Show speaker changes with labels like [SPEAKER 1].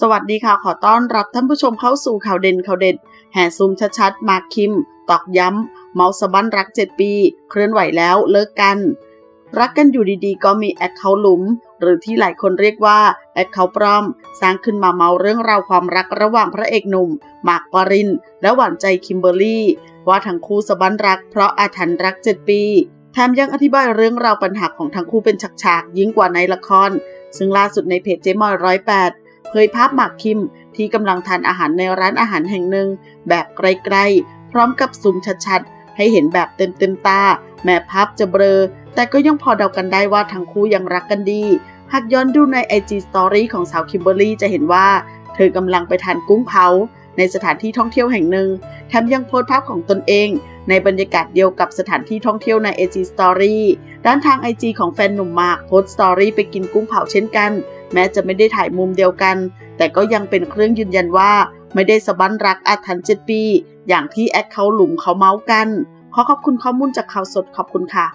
[SPEAKER 1] สวัสดีค่ะ ขอต้อนรับท่านผู้ชมเข้าสู่ข่าวเด่นข่าวเด็ด แห่ซูมชัดๆ มาร์คคิม ตอกย้ำ เมาสบั้นรัก 7 ปี เคลื่อนไหวแล้วเลิกกัน รักกันอยู่ดีๆ ก็มีแอคเคาท์หลุม หรือที่หลายคนเรียกว่าแอคเคาท์ปลอม สร้างขึ้นมาเมาเรื่องราวความรักระหว่างพระเอกหนุ่มมาร์คปาริน และหวานใจคิมเบอร์รี่ ว่าทั้งคู่สบันรักเพราะอาถรรพ์รัก 7 ปีแถมยังอธิบายเรื่องราวปัญหาของทั้งคู่เป็นฉากๆยิ่งกว่าในละคร ซึ่งล่าสุดในเพจเจมอยร้อยแปด เผยภาพหมากคิมที่กำลังทานอาหารในร้านอาหารแห่งหนึ่ง แบบไกลๆ พร้อมกับซูมชัดๆ ให้เห็นแบบเต็มๆตา แม้ภาพจะเบลอ แต่ก็ยังพอเดากันได้ว่าทั้งคู่ยังรักกันดี หากย้อนดูใน IG Story ของสาวคิมเบอร์รี่จะเห็นว่า เธอกำลังไปทานกุ้งเผาในสถานที่ท่องเที่ยวแห่งหนึ่งแถมยังโพสภาพของตนเอง ในบรรยากาศเดียวกับสถานที่ท่องเที่ยวใน IG Story ด้านทาง IG ของแฟนหนุ่มมากโพสสตอรี่ไปกินกุ้งเผาเช่นกัน แม้จะไม่ได้ถ่ายมุมเดียวกัน แต่ก็ยังเป็นเครื่องยืนยันว่าไม่ได้สะบั้นรักอาถรรพ์เจ็ดปี อย่างที่แอคเขาหลุมเขาเมาส์กัน ขอขอบคุณข้อมูลจากข่าวสดขอบคุณค่ะ